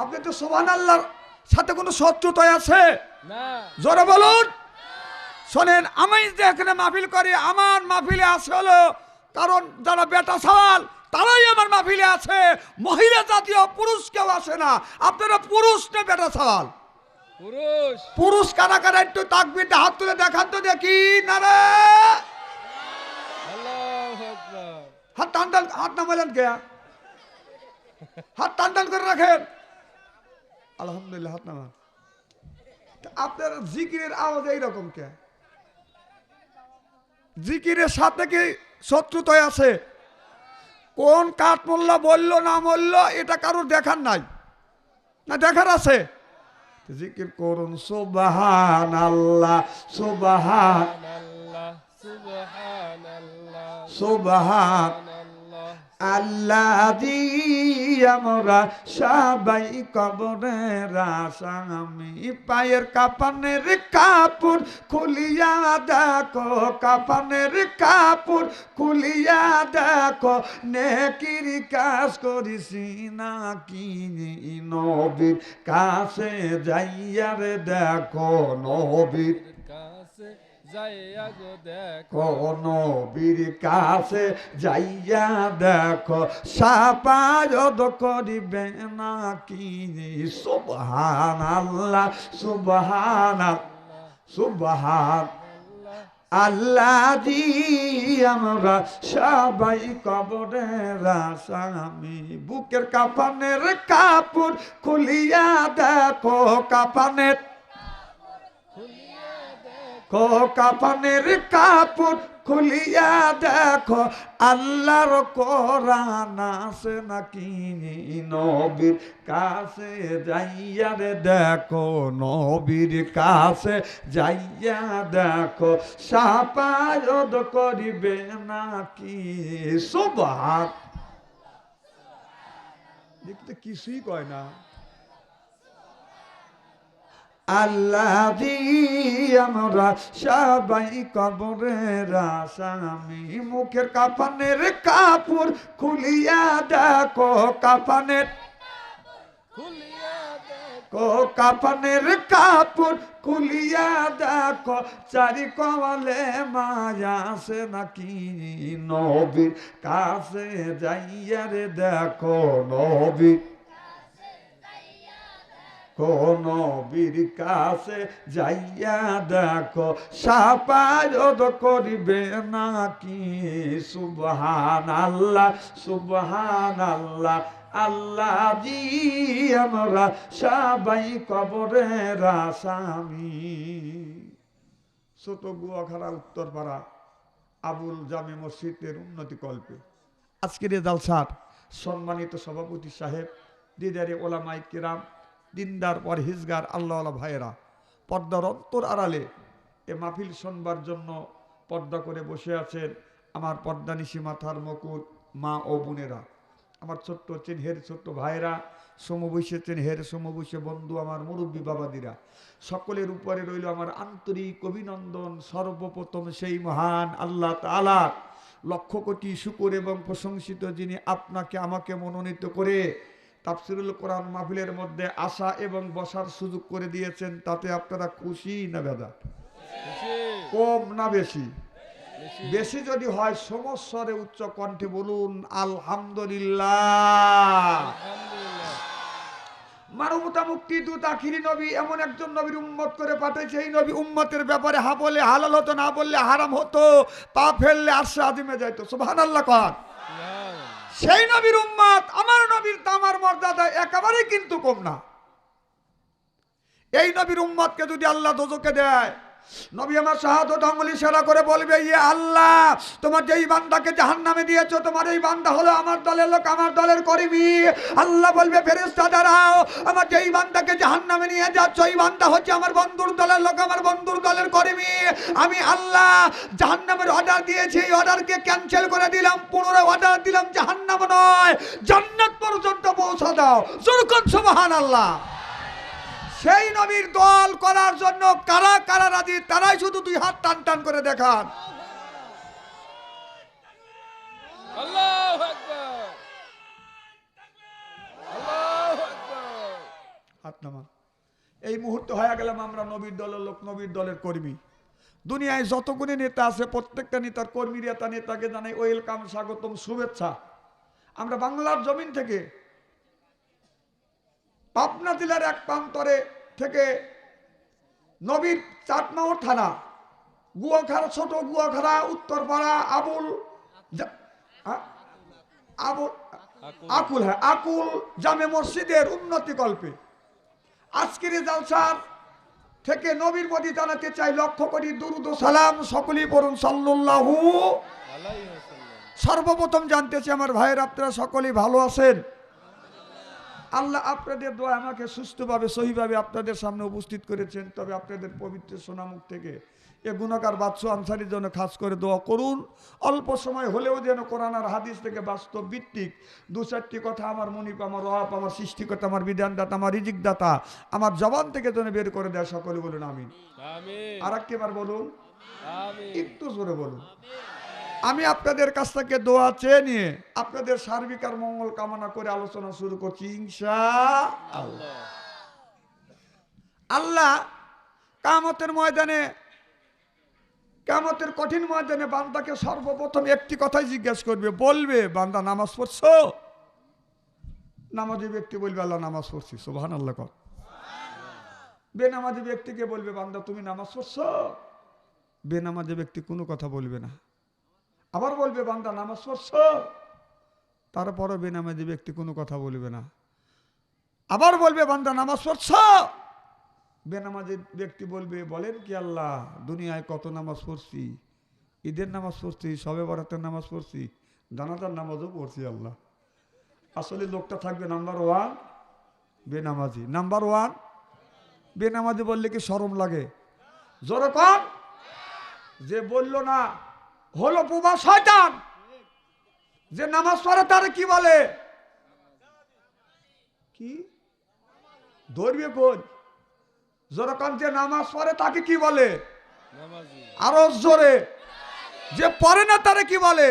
আপনি তো সোহান আল্লাহর সাথে কোনো শত্রুতায় আছে? না। জোরে বলুন। শোনেন আমি যে এখানে মাহফিল করি আমার মাহফিলে আছে হলো কারণ যারা বেটা সাল তারাই আমার মাহফিলে আছে। মহিলা জাতীয় পুরুষ কেউ আসে না। আপনারা পুরুষ না বেটা সাল? পুরুষ। পুরুষ কারা কারা? একটু তাকবিরটা হাত তুলে দেখান তো দেখি। না রে হাত টান টান হাত নামালেন কে? হাত টান টান করে রাখেন। আলহামদুলিল্লাহ হাত নামান। আপনার জিকিরের আওয়াজ এইরকম কে? জিকিরের সাথে কি শত্রুতায় আছে? কোন কাঠ মোল্লা বলল না বলল এটা কারোর দেখার নাই। না দেখার আছে। জিকির করুন সোবাহান আল্লাহ সোবাহান আল্লাহ সুবহানাল্লাহ। সোবাহান আল্লাহ আমরা সবাই কবরের আসামি পায়ের কাপানের কাপড় খুলিয়া দেখো কাপানের কাপড় খুলিয়া দেখো, নেকির কাজ করিসি নাকি নবীর কাছে যাইয়ার দেখো নবীর যাইয়া গো দেখ। কোন বীর কাছে যাইয়া দেখো সাপায়দ করিবে নাকি? সুবহান আল্লাহ সুবহান সুবহান আল্লাহ দি আমরা সবাই কবরের আসামি বুকের কাপানের কাপড় খুলিয়া দেখো কাপানের কাপানের কাপড় খুলিয়া দেখো, আল্লাহর কোরআন আছে নাকি? নবীর কাছে যাইয়া রে দেখো, নবীর কাছে যাইয়া দেখো সাপায়দ করিবে নাকি? সুবহান। দেখতে কিছুই কয় না। আল্লাহ আমরা সবাই কবরের আসামি মুখের কাপানের কাপড় খুলিয়া দেখো কাপানের কো কাপানের কাপড় খুলিয়া দেখো চারি কওয়ালে মায়া আছে নাকি? নবীর কাছে যাইয়া রে দেখো নবীর কোন বীর কাছে যাইয়া দেখো সাপায়দ করিবে নাকি? সুবহান আল্লাহ সুবহান আল্লাহ আল্লাহ জি আমরা সবাই কবরের আসামি। ছোট গুয়াখাড়া উত্তরপাড়া, আবুল জামে মসজিদের উন্নতি কল্পে। আজকের এ জালসার সম্মানিত সভাপতি সাহেব, দিদারে ওলামাই কিরাম দিনদার পরহিজগার আল্লাহ ভাইয়েরা, পর্দার অন্তর আড়ালে এ মাহফিল শোনবার জন্য পর্দা করে বসে আছেন আমার পর্দানিশি মাথার মুকুট মা ও বোনেরা। আমার ছোট্ট চিনহের ছোট্ট ভাইয়েরা সমবৈশে চিনহের সমবৈশে বন্ধু আমার মুরব্বী বাবাদিরা, সকলের উপরে রইল আমার আন্তরিক অভিনন্দন। সর্বপ্রথম সেই মহান আল্লাহ তালা লক্ষ কোটি শুকুর এবং প্রশংসিত যিনি আপনাকে আমাকে মনোনীত করে তাফসিরুল কোরআন মাহফিলের মধ্যে আসা এবং বসার সুযোগ করে দিয়েছেন তাতে আপনারা খুশি না বেদা? কম না বেশি? বেশি। যদি হয় সমস্যরে উচ্চ কণ্ঠে বলুন আলহামদুলিল্লাহ। মানবতা মুক্তি দূত আখিরি নবী এমন একজন নবীর উম্মত করে পাঠিয়েছে এই নবী উম্মতের ব্যাপারে হা বলে হালাল হতো না বললে হারাম হতো। পা ফেললে আরশে আদিমে যাইতো। সুবহানাল্লাহ কর। সেই নবীর উম্মাদ আমার নবীর দামার মর্যাদা একেবারেই কিন্তু কম না। এই নবীর উম্মাদকে যদি আল্লাহ দোজকে দেয় নবী আমার শাহাদত আঙ্গুলি সেরা করে বলবে ইয়ে আল্লাহ, তোমার যেই বান্দাকে জাহান নামে দিয়েছ, তোমার এই বান্দা হলো আমার দলের লোক, আমার দলের করিবি আল্লাহ বলবে ফেরেস্তা দাঁড়াও, আমার যেই বান্দাকে জাহান নামে নিয়ে যাচ্ছ এই বান্দা হচ্ছে আমার বন্ধুর দলের লোক, আমার বন্ধুর দলের করিবি আমি আল্লাহ জাহান নামের অর্ডার দিয়েছি, এই অর্ডারকে ক্যান্সেল করে দিলাম, পুনরায় অর্ডার দিলাম জাহান নয়, জান্নাত পর্যন্ত পৌঁছা দাও। জোরকন সুবহান আল্লাহ সেই নবীর দল করার জন্য কারা কারা রাজি তারাই শুধু দুই হাত টান টান করে দেখান। হাত এই মুহূর্তে হয়ে গেলাম আমরা নবীর দলের লোক নবীর দলের কর্মী। দুনিয়ায় যতগুলি নেতা আছে প্রত্যেকটা নেতার কর্মীরা তা নেতাকে জানাই ওয়েলকাম স্বাগতম শুভেচ্ছা। আমরা বাংলার জমিন থেকে পাবনা জেলার এক প্রান্তরে থেকে নবীর চাটমাও থানা গুয়াখাড়া ছোট গুয়াখাড়া উত্তরপাড়া, আবুল আবুল, আকুল হ্যাঁ আকুল জামে মসজিদের উন্নতি কল্পে আজকের জালসার থেকে নবীর প্রতি জানাতে চাই লক্ষ্য করি দুরুদ সালাম। সকলেই পড়ুন ওয়াসাল্লাম। সর্বপ্রথম জানতেছি আমার ভাইয়ের আপনারা সকলেই ভালো আছেন? আল্লাহ আপনাদের দোয়া আমাকে সুস্থভাবে সহিভাবে আপনাদের সামনে উপস্থিত করেছেন। তবে আপনাদের পবিত্র সোনামুখ থেকে এ গুণাকার বাদশু আনসারির জন্য খাস করে দোয়া করুন। অল্প সময় হলেও যেন কোরআন আর হাদিস থেকে বাস্তব ভিত্তিক দু চারটি কথা আমার মনিপ আমার অপ আমার সৃষ্টিকর্তা আমার বিধানদাতা আমার রিজিকদাতা আমার জবান থেকে যেন বের করে দেয় সকলে বলুন আমি আর একবার বলুন একটু জোরে বলুন। আমি আপনাদের কাছ থেকে দোয়া চেয়ে নিয়ে আপনাদের সার্বিক আর মঙ্গল কামনা করে আলোচনা শুরু করছি আল্লাহ। কামতের ময়দানে কামতের কঠিন ময়দানে বান্দাকে সর্বপ্রথম একটি কথাই জিজ্ঞাসা করবে, বলবে, বান্দা, নামাজ পড়ছো? নামাজি ব্যক্তি বলবে, আল্লাহ, নামাজ পড়ছি। সুবহান আল্লাহ কর। বেনামাজি ব্যক্তিকে বলবে, বান্দা, তুমি নামাজ পড়ছো? বেনামাজি ব্যক্তি কোনো কথা বলবে না। আবার বলবে, বান্দা, নামাজ পড়ছো? তারপরও বেনামাজি ব্যক্তি কোনো কথা বলবে না। আবার বলবে, বান্দা, নামাজ পড়ছো? বেনামাজি ব্যক্তি বলবে, বলেন কি আল্লাহ, দুনিয়ায় কত নামাজ পড়ছি? ঈদের নামাজ পড়ছি, সবে বরাতের নামাজ পড়ছি, জানাজার নামাজও পড়ছি আল্লাহ। আসলে লোকটা থাকবে নাম্বার ওয়ান বেনামাজি। নাম্বার ওয়ান বেনামাজি বললে কি সরম লাগে? জোরে কম যে বলল না হলো পুবা শয়তান। যে নামাজ পড়ে তার কি বলে? কি? ধরবে কোন? যেরকম যে নামাজ পড়ে তাকে কি বলে? আরও জোরে। যে পড়ে না তারে কি বলে?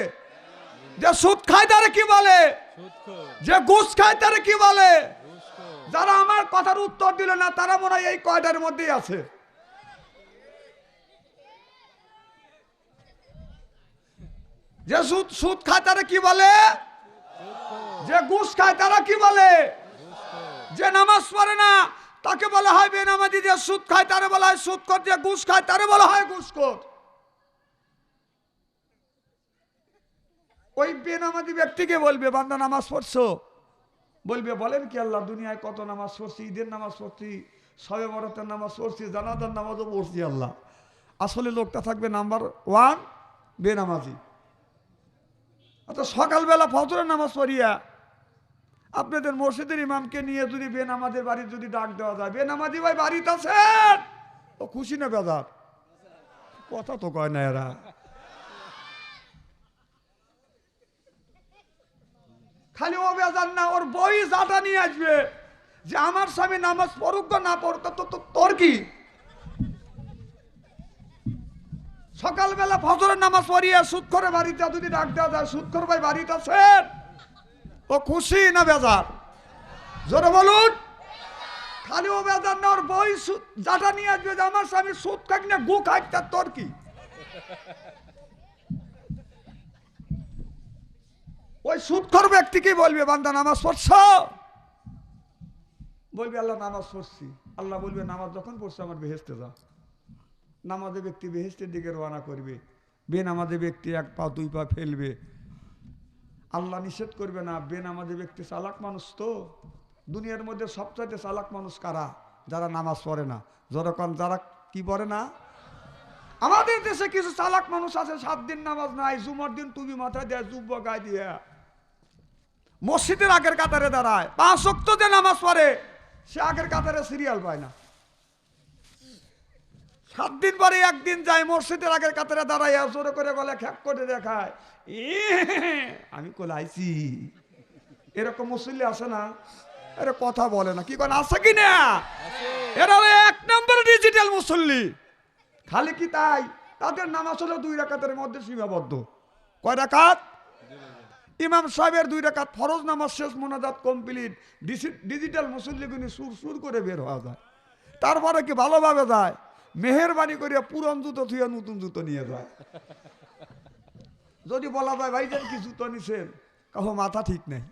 যে সুদ খায় তারে কি বলে? যে ঘুষ খায় তারে কি বলে? যারা আমার কথার উত্তর দিল না, তারা মনে হয় এই কয়টার মধ্যেই আছে। যে সুদ সুদ খায় তারা কি বলে? যে ঘুষ খায় তারা কি বলে? যে নামাজ পড়ে না, তাকে বলা হয় বেনামাজি। যে সুদ খায় তারে বলা হয় সুদ কর যে ঘুষ খায় তারে বলা হয় ঘুষখোর। ওই বেনামাজি ব্যক্তিকে বলবে, বান্দা, নামাজ পড়ছো? বলবে, বলেন কি আল্লাহ, দুনিয়ায় কত নামাজ পড়ছি? ঈদের নামাজ পড়ছি, সবে বরতের নামাজ পড়ছি, জানাজার নামাজও পড়ছি আল্লাহ। আসলে লোকটা থাকবে নাম্বার ওয়ান বেনামাজি। অর্থাৎ সকালবেলা ফজরের নামাজ পড়িয়া আপনাদের মসজিদের ইমামকে নিয়ে যদি বেনামাজের বাড়ি যদি ডাক দেওয়া যায়, বেনামাজি ভাই বাড়িতে আছেন? ও খুশি না বেদার কথা তো কয় না এরা। খালি ও বেজার না, ওর বই জাটা নিয়ে আসবে। যে আমার স্বামী নামাজ পড়ুক বা না পড়ুক তো তোর কি? সকালবেলা ফজরের নামাজ পড়িয়া সুদ করে বাড়িতে যদি ডাক দেওয়া যায় সুদ করে ভাই বাড়িতে আছেন? ও খুশি না বেজার? জোরে বলুন। খালি ও বেজার না, ওর বই জাটা নিয়ে আসবে যে আমার স্বামী সুদ খাক না, গু খাক, তার তোর কি? ওই সুদখর ব্যক্তিকে বলবে, বান্দা, নামাজ পড়ছ? বলবে, আল্লাহ, নামাজ পড়ছি। আল্লাহ বলবে, নামাজ যখন পড়ছে, আমার বেহেস্তে যা নামাজে ব্যক্তি বেহেস্তের দিকে রওনা করবে। বেনামাজে ব্যক্তি এক পা, দুই পা ফেলবে। আল্লাহ নিষেধ করবে না, বেনামাজে ব্যক্তি চালাক মানুষ তো। দুনিয়ার মধ্যে সবচাইতে চালাক মানুষ কারা? যারা নামাজ পড়ে না। যেরকম যারা কি পড়ে না? আমাদের দেশে কিছু চালাক মানুষ আছে, সাত দিন নামাজ নাই, জুমার দিন তুমি মাথায় দেয় যুব্য গায়ে দিয়ে। মসজিদের আগের কাতারে দাঁড়ায়। পাঁচ অক্ত যে নামাজ পড়ে, সে আগের কাতারে সিরিয়াল পায় না। সাত দিন পরে একদিন যায়, মসজিদের আগের কাতারে দাঁড়ায় জোরে করে গলে খ্যাক করে দেখায়। আমি কোলাইছি এরকম মুসল্লি আছে না আরে কথা বলে না। কি কোন, আছে কি না এরা এক নম্বর ডিজিটাল মুসল্লি। খালি কি তাই? তাদের নামাজ হলো দুই রাকাতের মধ্যে সীমাবদ্ধ। কয় রাকাত? ইমাম সাহেবের দুই রাকাত ফরজ নামাজ শেষ, মোনাজাত কমপ্লিট। ডিজিটাল মুসল্লিগুনি সুর সুর করে বের হওয়া যায়। তারপরে কি ভালোভাবে যায়? মেহেরবানি করিয়া পুরন জুতো থুয়ে নতুন জুতো নিয়ে যায়। যদি বলা যায় ভাইজান কি জুতো নিছেন? কাহো, মাথা ঠিক নেই।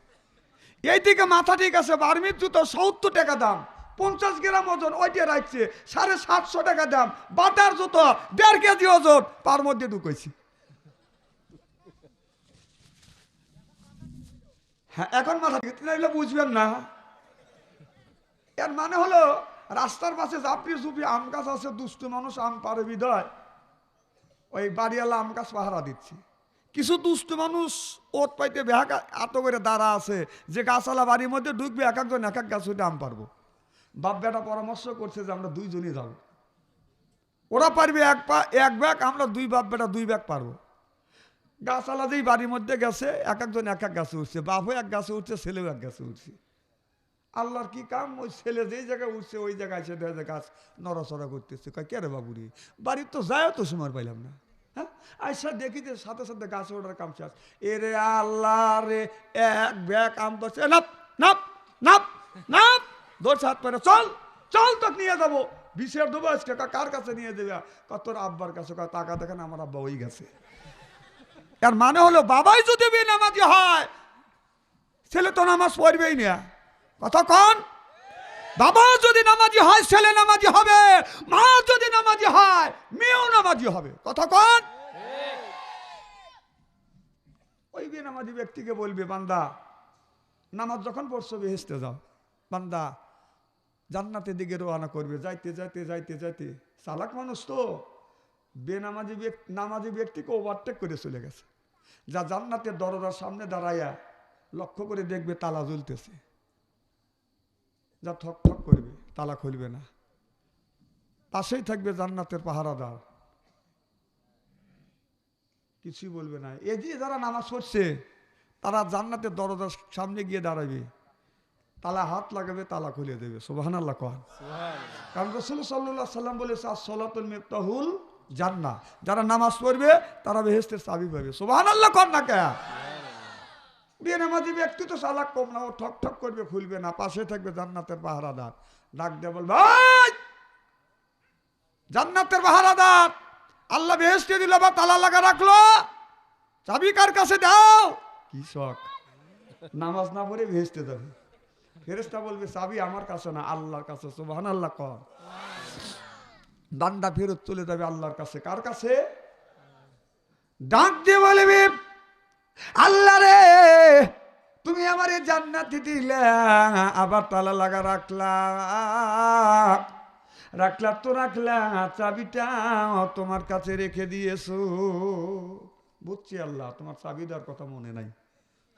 এই থেকে মাথা ঠিক আছে, বার্মির জুতো সত্তর টাকা দাম, পঞ্চাশ গ্রাম ওজন, ওইটা রাখছে, সাড়ে সাতশো টাকা দাম, বাটার জুতো, দেড় কেজি ওজন, তার মধ্যে ঢুকেছি। হ্যাঁ এখন মাথা বুঝবেন না। এর মানে হলো রাস্তার পাশে জাপড়ি চুপি আম গাছ আছে, দুষ্ট মানুষ আম পারে বিদয়। ওই বাড়িওয়ালা আম গাছ পাহারা দিচ্ছি। কিছু দুষ্ট মানুষ ওত পাইতে বেহাক, এত করে দাঁড়া আছে যে গাছালা বাড়ির মধ্যে ঢুকবে, এক একজন, এক এক গাছ হইতে আম পারব বাপ বেটা পরামর্শ করছে যে আমরা দুইজনই যাব। ওরা পারবে এক পা, এক ব্যাগ, আমরা দুই বাপ বেটা দুই ব্যাগ পারব। গাছালা যেই বাড়ির মধ্যে গেছে, এক একজন এক এক গাছে উঠছে, বাপও এক গাছে উঠছে, ছেলেও এক গাছে উঠছে। আল্লাহর কি কাম? ওই ছেলে যেই জায়গায় উঠছে, ওই জায়গায় এসে দেখা যায় গাছ নড়াচড়া করতেছে। কয়, কে রে বাবুরি? বাড়ির তো যায় তো সময় পাইলাম না। হ্যাঁ? আইসা দেখি যে সাথে সাথে গাছে ওঠার কাম শেষ। এ রে আল্লাহ রে, এক ব্যাগ আম ধরছে, নাপ নাপ নাপ নাপ, ধরছে হাত পরে চল চল তো নিয়ে যাব। বিশের দেবো আজকে কার কাছে নিয়ে দেবে তোর আব্বার কাছে। টাকা দেখেন আমার আব্বা ওই গেছে। এর মানে হলো, বাবাই যদি বেনামাজি হয়, ছেলে তো নামাজ পড়বেই না। কন বাবা, যদি নামাজি হয়, ছেলে নামাজি হবে, মা যদি নামাজি হয়, মেয়েও নামাজি হবে। কন ওই বেনামাজি ব্যক্তিকে বলবে, বান্দা, নামাজ যখন পড়ছো বেহেস্তে যাও। বান্দা, জান্নাতের দিকে রোয়ানা করবে। যাইতে যাইতে যাইতে যাইতে, চালাক মানুষ তো, বেনামাজি ব্যক্তি, নামাজি ব্যক্তিকে ওভারটেক করে চলে গেছে। যা জান্নাতের দরজার সামনে দাঁড়াইয়া লক্ষ্য করে দেখবে তালা জ্বলতেছে। যা ঠক ঠক করবে তালা খুলবে না। পাশেই থাকবে জান্নাতের পাহারাদার। কিছুই বলবে না। এ যে যারা নামাজ পড়ছে তারা জান্নাতের দরজার সামনে গিয়ে দাঁড়াবে। তালা হাত লাগাবে তালা খুলে দেবে। সোবাহান আল্লাহ কারণ রসুল সাল্লাহ সাল্লাম বলেছে সলাতুল মিফতাহুল জান্না যারা নামাজ পড়বে তারা বেহেস্তের চাবি পাবে সোবাহান আল্লাহ কর না কে বিয়ে নামাজি ব্যক্তি তো সালাক কম না, ও ঠক ঠক করবে, খুলবে না, পাশে থাকবে জান্নাতের পাহারাদার। ডাক দিয়ে বলবে "ওই! জান্নাতের পাহারাদার। আল্লাহ বেহেস্তে দিল বা তালা লাগা রাখল। চাবি কার কাছে দাও? কি শখ। নামাজ না পড়ে ভেস্তে যাবে। ফেরেস্তা বলবে, চাবি আমার কাছে না, আল্লাহর কাছে সুবহান আল্লাহ কর। দান্ডা ফেরত চলে যাবে আল্লাহর কাছে। কার কাছে? ডাক দিয়ে বলবে আল্লাহ রে, তুমি আমার এই জান্নাতি দিলে, আবার তালা লাগা রাখলা। রাখলা তো রাখলা, চাবিটা তোমার কাছে রেখে দিয়েছ। বুঝছি আল্লাহ, তোমার চাবি দেওয়ার কথা মনে নাই।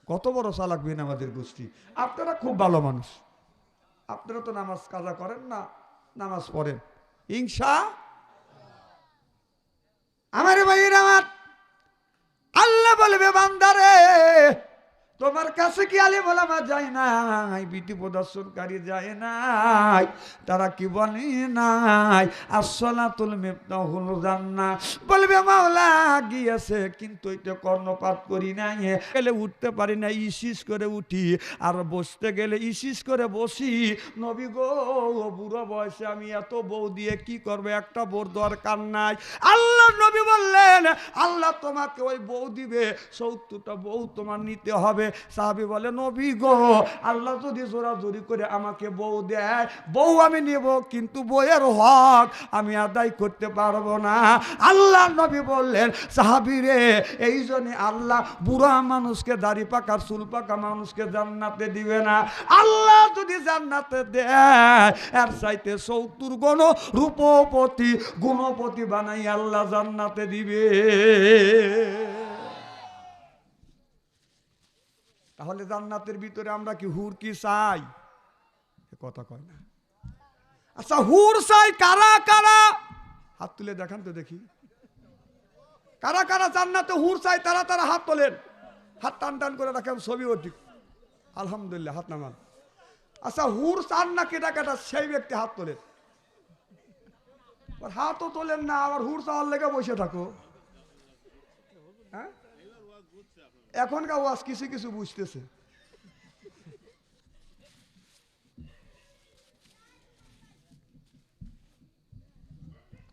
কত বড় চালাক বিন আমাদের গোষ্ঠী। আপনারা খুব ভালো মানুষ। আপনারা তো নামাজ কাজা করেন না, নামাজ পড়েন। হিংসা আমার ভাইয়ের বলবে বান্দারে তোমার কাছে কি আলে বলামা যায় নাই? বিটি প্রদর্শনকারী যায় নাই। তারা কি বলে নাই? আসলাতুল মেপতাহুল জান্না বলবে, মাওলা, গিয়েছে, কিন্তু এটা কর্ণপাত করি নাই। গেলে উঠতে পারি না ইসিস করে উঠি। আর বসতে গেলে ইসিস করে বসি। নবী গো, বুড়ো বয়সে আমি এত বউ দিয়ে কি করবে? একটা বোর দরকার নাই। আল্লাহ নবী বললেন, আল্লাহ তোমাকে ওই বউ দিবে। সত্তরটা বউ তোমার নিতে হবে। সাহাবি বলে, নবী গো, আল্লাহ যদি জোরাজোরি করে আমাকে বউ দেয়, বউ আমি নেব কিন্তু বইয়ের হক আমি আদায় করতে পারব না। আল্লাহ নবী বললেন, সাহাবি রে, এই জন্যে আল্লাহ বুড়া মানুষকে দাড়ি পাকা চুল পাকা মানুষকে জান্নাতে দিবে না। আল্লাহ যদি জান্নাতে দেয়, এর চাইতে সত্তর গণ রূপপতি, গুণপতি বানাই আল্লাহ জান্নাতে দিবে। তাহলে জান্নাতের ভিতরে আমরা কি হুর কি চাই? কথা কয় না। আচ্ছা হুর চাই কারা কারা? হাত তুলে দেখান তো দেখি। কারা কারা জান্নাতে হুর চাই তারা তারা হাত তোলেন। হাত টান টান করে রাখেন, ছবি ঠিক আলহামদুলিল্লাহ, হাত নামান। আচ্ছা হুর চান না কেটা কেটা, সেই ব্যক্তি হাত তোলেন। হাতও তোলেন না, আবার হুর চাওয়ার লেগে বসে থাকো হ্যাঁ এখনকার ওয়াজ কিছু কিছু বুঝতেছে?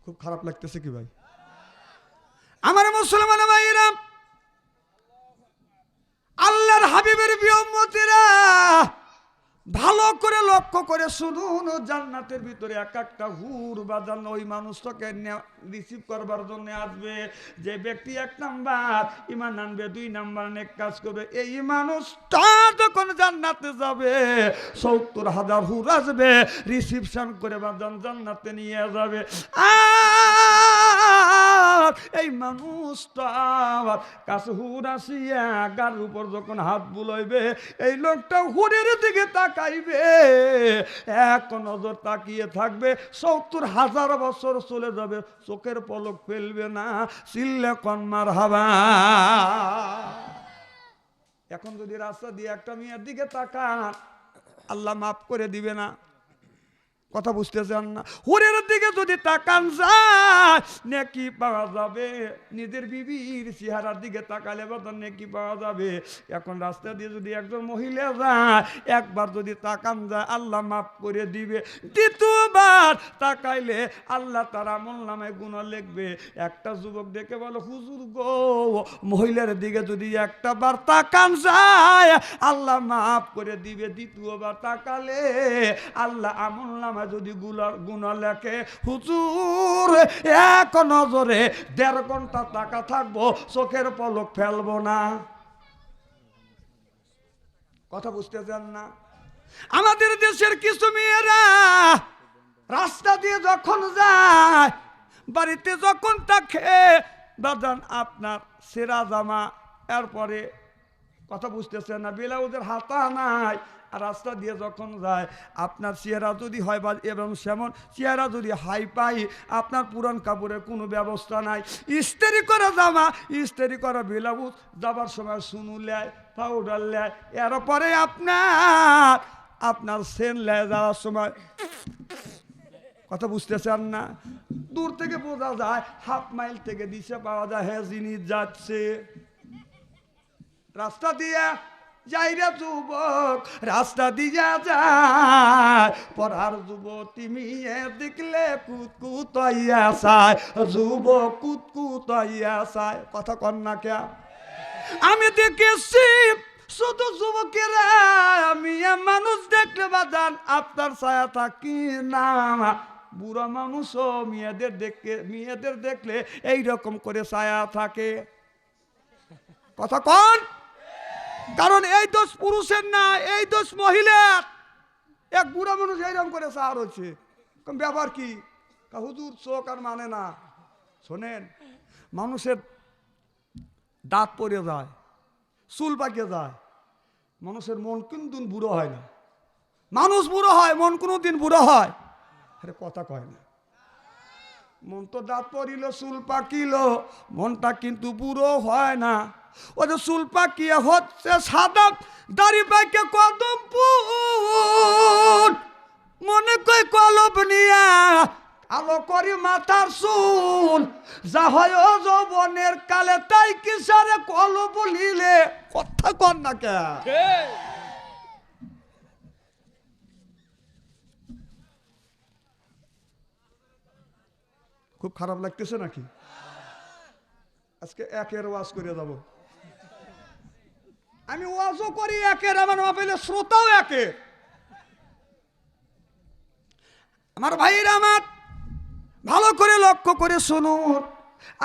খুব খারাপ লাগতেছে কি ভাই? আমার মুসলমান ভাইরা আল্লাহর হাবিবের বিয়ম্মতিরা ভালো করে লক্ষ্য করে শুনুন, জান্নাতের ভিতরে এক একটা হুর বাজান ওই মানুষটাকে রিসিভ করবার জন্য আসবে। যে ব্যক্তি এক নাম্বার ইমান আনবে, দুই নাম্বার, নেক কাজ করবে। এই মানুষটা যখন জান্নাতে যাবে, সত্তর হাজার হুর আসবে রিসিপশন করে বাজান জান্নাতে নিয়ে যাবে। আর এই মানুষটা কাছে হুর আসিয়া গার উপর যখন হাত বুলাইবে, এই লোকটা হুরের দিকে তাকাইবে। এক নজর তাকিয়ে থাকবে, সত্তর হাজার বছর চলে যাবে, চোখের পলক ফেলবে না, চিল্লে কন্মার হাবা এখন যদি রাস্তা দিয়ে একটা মেয়ের দিকে তাকান, আল্লাহ মাফ করে দিবে না। কথা বুঝতে চান না? হরের দিকে যদি তাকান যায়, নেকি পাওয়া যাবে। নিজের বিবির চেহারার দিকে তাকালে বাদান নেকি পাওয়া যাবে। এখন রাস্তা দিয়ে যদি একজন মহিলা যায়, একবার যদি তাকান যায়, আল্লাহ মাফ করে দিবে। দ্বিতীয়বার তাকাইলে আল্লাহ তার আমল নামে গুণ লিখবে। একটা যুবক দেখে বলো, হুজুর গো, মহিলার দিকে যদি একটা বার তাকান যায়, আল্লাহ মাফ করে দিবে। দ্বিতীয়বার তাকালে আল্লাহ আমল নামে যদি গুলা গুণা লেখে, হুজুর, এক নজরে দেড় ঘণ্টা টাকা থাকব, চোখের পলক ফেলব না। কথা বুঝতে চান না? আমাদের দেশের কিছু মেয়েরা রাস্তা দিয়ে যখন যায়, বাড়িতে যখন তাকে বাদান আপনার সেরা জামা, এরপরে কথা বুঝতেছেন না, ব্লাউজের হাতা নাই রাস্তা দিয়ে যখন যায়, আপনার চেহারা যদি হয় বা এবং সেমন, চেহারা যদি হাই পাই, আপনার পুরান কাপড়ের কোনো ব্যবস্থা নাই। ইস্তেরি করা জামা, ইস্তেরি করা ব্লাউজ যাবার সময় শুনু লেয়, পাউডার লেয়, এরপরে আপনার আপনার সেন লেয় যাওয়ার সময় কথা বুঝতেছেন না? দূর থেকে বোঝা যায়, হাফ মাইল থেকে দিশে পাওয়া যায় হ্যাঁ জিনিস যাচ্ছে। রাস্তা দিয়ে যাইরা যুবক, রাস্তা দিয়া যায়। পড়ার যুবতী মেয়ে দেখলে কুতকুত হইয়া চায়, যুবক কুতকুত হইয়া চায়। কথা কন না কে আমি দেখেছি শুধু যুবকেরা আমি মানুষ দেখলে বাজান, আপনার ছায়া থাকি না। বুড়া মানুষও মেয়েদের দেখে, মেয়েদের দেখলে এই রকম করে ছায়া থাকে। কথা কন? কারণ এই দোষ পুরুষের না, এই দোষ মহিলার। এক বুড়া মানুষ এইরকম করে সার হচ্ছে ব্যাপার কি? হুজুর চোখ আর মানে না। শোনেন, মানুষের দাঁত পড়ে যায়, চুল পাকে যায়। মানুষের মন কিন্তু বুড়ো হয় না। মানুষ বুড়ো হয়, মন কোনো দিন বুড়ো হয়। আরে কথা কয় না। মন তো দাঁত পড়িল চুল পাকিল, মনটা কিন্তু বুড়ো হয় না। ও যে চুল পাকিয়ে হচ্ছে সাদা, দাড়ি পাকে কদম মনে কই কলব নিয়া, আলো করি মাথার চুল। যা হয় ও যৌবনের কালে তাই কি সারে কলব লিলে কথা কর না কে? খুব খারাপ লাগতেছে নাকি? আজকে একের ওয়াজ করে যাব আমি ওয়াজও করি একের, আমার মাপেলে শ্রোতাও একের আমার ভাইরা আমার, ভালো করে লক্ষ্য করে শুনুন।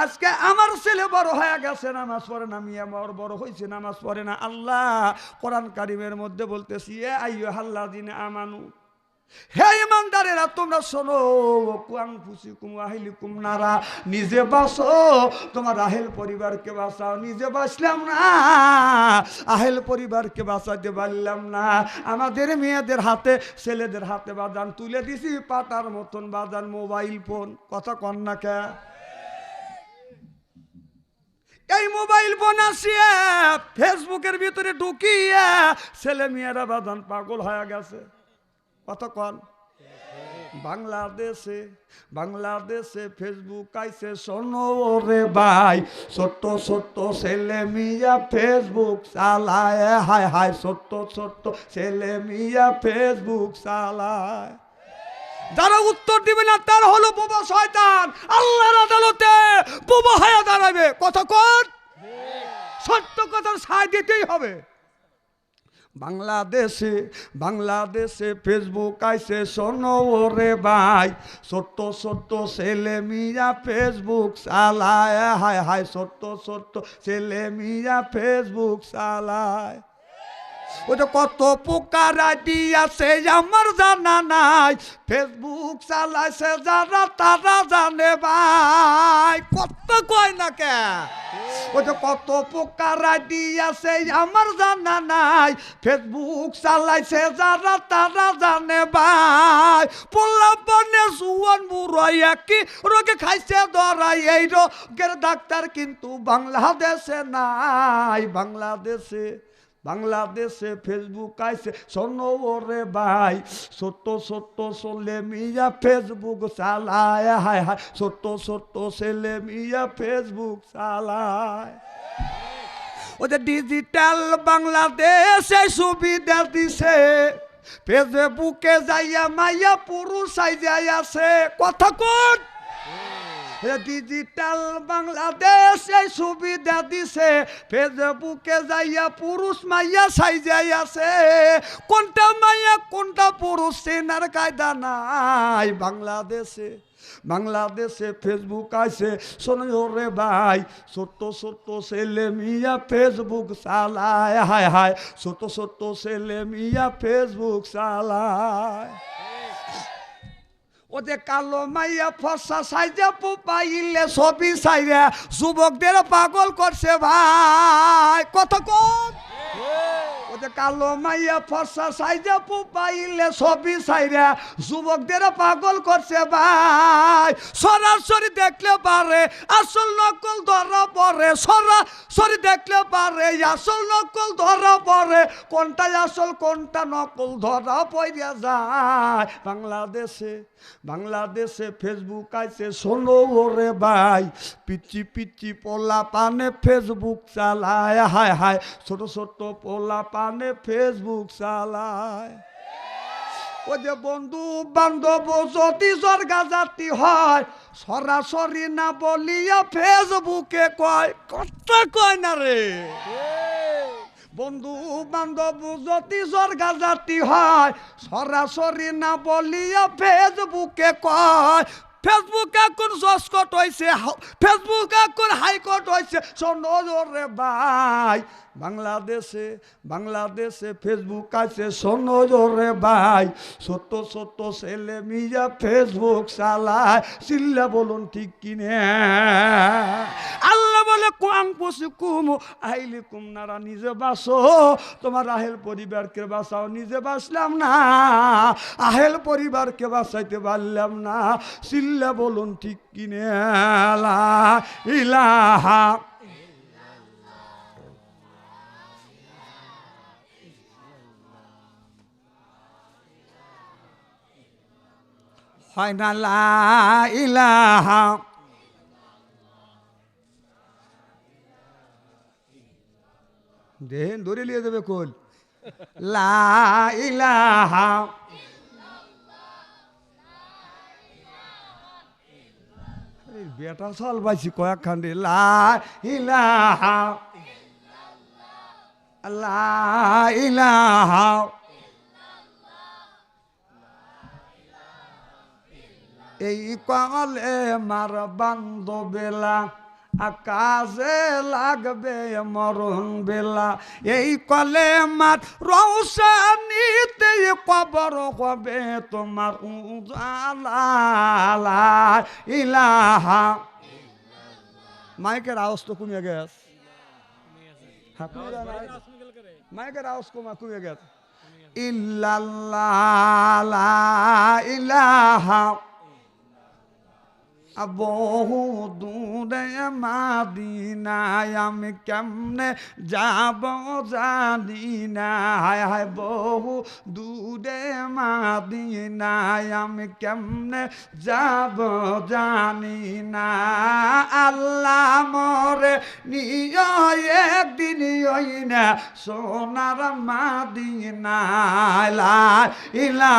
আজকে আমার ছেলে বড় হয়ে গেছে, নামাজ পড়ে না, মিয়া আমার বড় হয়েছে নামাজ পড়ে না। আল্লাহ কোরআন কারিমের মধ্যে বলতেছি, এ আইয়ো হাল্লা দিন আমানু। হে ইমানদারেরা তোমরা শোনো, কুয়াং ফুসি কুম আহিলি কুম নারা নিজে বাসো, তোমার আহেল পরিবারকে বাঁচাও, নিজে বাঁচলাম না, আহেল পরিবারকে বাঁচাতে পারলাম না। আমাদের মেয়েদের হাতে, ছেলেদের হাতে বাজান, তুলে দিছি পাতার মতন বাজান, মোবাইল ফোন, কথা কন না কে? এই মোবাইল ফোন আসিয়া ফেসবুকের ভিতরে ঢুকিয়া ছেলে মেয়েরা বাজান পাগল হয়ে গেছে। কত কন বাংলাদেশে বাংলাদেশে ফেসবুক আইছে, শোনো রে ভাই, ছোট্ট ছোট্ট ছেলে মিয়া ফেসবুক চালায়, হায় হায়, ছোট্ট ছোট্ট ছেলে মিয়া ফেসবুক চালায়। যারা উত্তর দিবে না, তার হলো বোবা শয়তান। আল্লাহর আদালতে বোবা হয়ে দাঁড়াবে। কথা কর সত্য কথার সায় দিতেই হবে। বাংলাদেশে বাংলাদেশে ফেসবুক আইসে শোনো রে ভাই। সত্য ছোট্ট ছেলে মিয়া ফেসবুক চালায়। হায় হায়, ছোট্ট ছোট্ট ছেলে মিয়া ফেসবুক চালায়। ওটা কত পোকার আইডি আছে, আমার জানা নাই। ফেসবুক চালাইছে যারা, তারা জানে ভাই। কত কয় না কে? ওটা কত পোকার আইডি আছে, আমার জানা নাই। ফেসবুক চালাইছে যারা, তারা জানে ভাই। পোলা বনে সুয়ান বুড়াই একই রোগে খাইছে, ধরাই এই রোগের ডাক্তার কিন্তু বাংলাদেশে নাই, বাংলাদেশে। বাংলাদেশে ফেসবুক শোনো ওরে ভাই ছোট্ট ছোট্ট ছেলে মিয়া ফেসবুক চালায়, হায় হায় ছোট্ট ছোট্ট ছেলে মিয়া ফেসবুক চালায়। ওদের ডিজিটাল বাংলাদেশে সুবিধা দিছে ফেসবুকে যাইয়া মাইয়া পুরুষ আই যাই আছে, কথা কোন। ডিজিটাল বাংলাদেশ এই সুবিধা দিছে। ফেসবুকে যাইয়া পুরুষ মাইয়া সাইজাই আছে। কোনটা মাইয়া, কোনটা পুরুষ চেনার কায়দা নাই বাংলাদেশে। বাংলাদেশে ফেসবুক আছে। শোনো রে ভাই, ছোট্ট ছোট্ট ছেলে মিয়া ফেসবুক চালায়। হায় হায় ছোট ছোট্ট ছেলে মিয়া ফেসবুক চালায়। ওদের কালো মাইয়া ফসা সাইজা পাইলে ছবি সাইরা, যুবকদের পাগল করছে ভাই। কত কম কালো মাইয়া ফসা সাইজা পাইলে ছবি সাইরা, যুবকদের পাগল করছে ভাই। সরাসরি দেখলে পারে, আসল নকল ধরা পড়ে। সরাসরি দেখলে পারে, আসল নকল ধরা পড়ে। কোনটা আসল, কোনটা নকল ধরা পড়ে যায়। বাংলাদেশে বাংলাদেশে ফেসবুক আছে শোনো ওরে ভাই পিচি পিচি পোলা পানে ফেসবুক চালায়, হায় হায়, ছোট ছোট পোলা পানে ফেসবুক চালায়। ও যে বন্ধু বান্ধব যদি স্বর্গা জাতি হয়, সরাসরি না বলিয়া ফেসবুকে কয়, কথা কয় না রে। বন্ধু বান্ধব যদি স্বর্গা জাতি হয়, সরাসরি না বলিয়া ফেসবুকে কয়, ফেসবুক এখন জসকট হয়েছে ফেসবুক এখন হাইকোর্ট হয়েছে রে ভাই, বাংলাদেশে বাংলাদেশে ফেসবুক আছে রে ভাই। ছোট ছোট ছেলে মিয়া ফেসবুক চালায়, চিল্লা বলুন ঠিক কিনে। কোয়াং পশু কুম, আইলি কুমনারা নিজে বাসো। তোমার আহেল পরিবারকে বাঁচাও, নিজে বাঁচলাম না। আহেল পরিবারকে বাঁচাইতে পারলাম না। চিল্লা বলুন ঠিক কিনে ইলাহা। হয় না লা ইলাহা। দেহেন ধরে লিয়ে দেবে কোল। লা ইলাহা এই বেটা সাল বাইছি কয়েক খান্ডে লা ইলাহা লা ইলাহা এই কলে মার বান্ধবেলা আকাশে লাগবে মরণ বেলা। এই কলে মার রৌসানিতে কবর হবে তোমার উজালা ইলাহা। মাইকের আওয়াজ তো কমে গেছে। হ্যাঁ? মাইকের আওয়াজ কমা, কমে গেছে। ইল্লাল্লাহ ইলাহা। বহু দূরে মাদিনায় আমি কেমনে যাব জানি না। হায় হায়, বহু দূরে মাদিনায় আমি কেমনে যাব জানি না। আল্লাহ মরে নিয় একদিন ওই না সোনার মাদিনায়। লা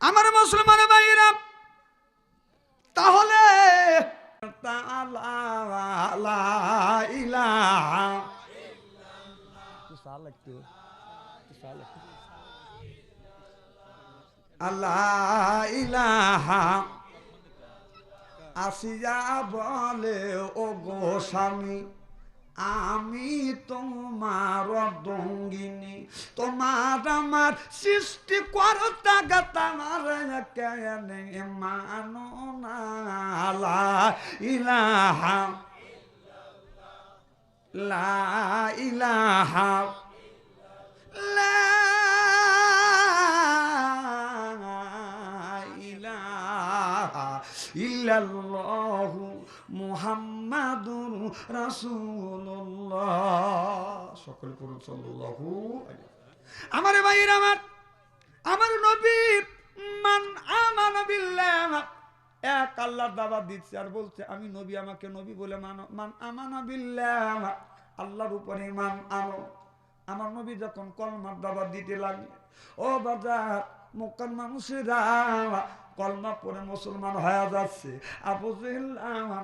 আমার মুসলমান ভাইরা তাহলে তাআলা লা ইলাহা আল্লাহ ইলাহা। আসিয়া বলে ও গো স্বামী, আমি তোমার দঙ্গিনী তোমার আমার সৃষ্টি করতা গাতামার কেনে, মানো না ইলাহা। লা ইলাহা। লা ইল্লাল্লাহু মুহাম্মাদুর রাসূলুল্লাহ। সকল করুন সাল্লাল্লাহু আলাইহি আমার ভাইয়ের আমার আমার নবী, মান আমানা বিল্লাহ। এক আল্লাহর দাওয়াত দিচ্ছে আর বলছে, আমি নবী, আমাকে নবী বলে মানো, মান আমানা বিল্লাহ। আল্লাহর উপরে মান আনো। আমার নবী যখন কলমার দাবা দিতে লাগলেন, ও বাজার মক্কার মানুষেরা কলমা পরে মুসলমান হয়ে যাচ্ছে। আবু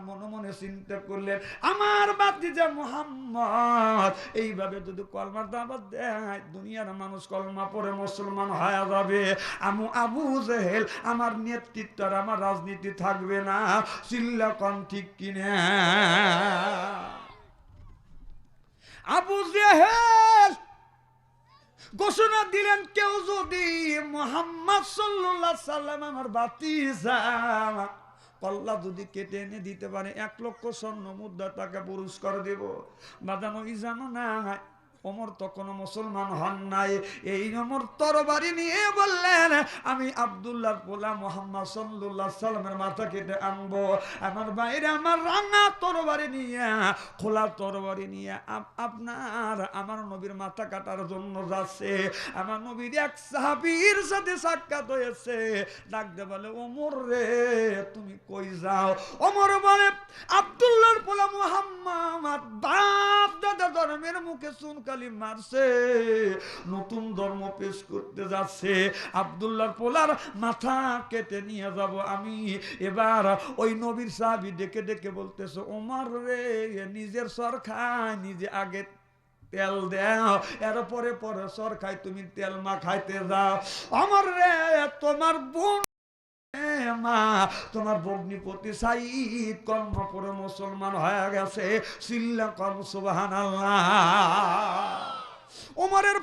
মনে মনে চিন্তা করলেন, আমার বাতিজা মোহাম্মদ, এইভাবে যদি কলমার দাবাত দেয়, দুনিয়ার মানুষ কলমা পরে মুসলমান হয়ে যাবে। আমু আবু জেহেল, আমার নেতৃত্ব আর আমার রাজনীতি থাকবে না। চিল্লা কন ঠিক কিনে? আবু জেহেল ঘোষণা দিলেন, কেউ যদি মোহাম্মদ সাল্লাহ সাল্লাম আমার বাতিজা কল্লা যদি কেটে এনে দিতে পারে, এক লক্ষ স্বর্ণ মুদ্রা টাকা পুরস্কার দেব। বাদানো জানো না? ওমর তো কোনো মুসলমান হন নাই। এই ওমর তরবারি নিয়ে বললেন, আমি আব্দুল্লাহর পোলা মোহাম্মদ সাল্লাহ সাল্লামের মাথা কেটে আনব। আমার বাইরে আমার রাঙা তরবারি নিয়ে, খোলা তরবারি নিয়ে আপনার আমার নবীর মাথা কাটার জন্য যাচ্ছে। আমার নবীর এক সাহাবীর সাথে সাক্ষাৎ হয়েছে। ডাকতে বলে, ওমর রে, তুমি কই যাও? ওমর বলে, আব্দুল্লাহর পোলা মোহাম্মদ বাপ দাদা ধর্মের মুখে সুনকালি মারছে, নতুন ধর্ম পেশ করতে যাচ্ছে। আব্দুল্লাহর পোলার মাথা কেটে নিয়ে যাব আমি। এবার ওই নবীর সাহাবি ডেকে ডেকে বলতেছে, ওমর রে নিজের সরকার নিজে আগে তেল দেও এর পরে পরে সরকার তুমি তেল মা খাইতে যাও। আমার রে, তোমার বোন মা তোমার ভগ্নিপতি সাইদ কর্ম করে মুসলমান হয়ে গেছে। সিল্লা কর্ম সুবাহান আল্লাহ ওমরের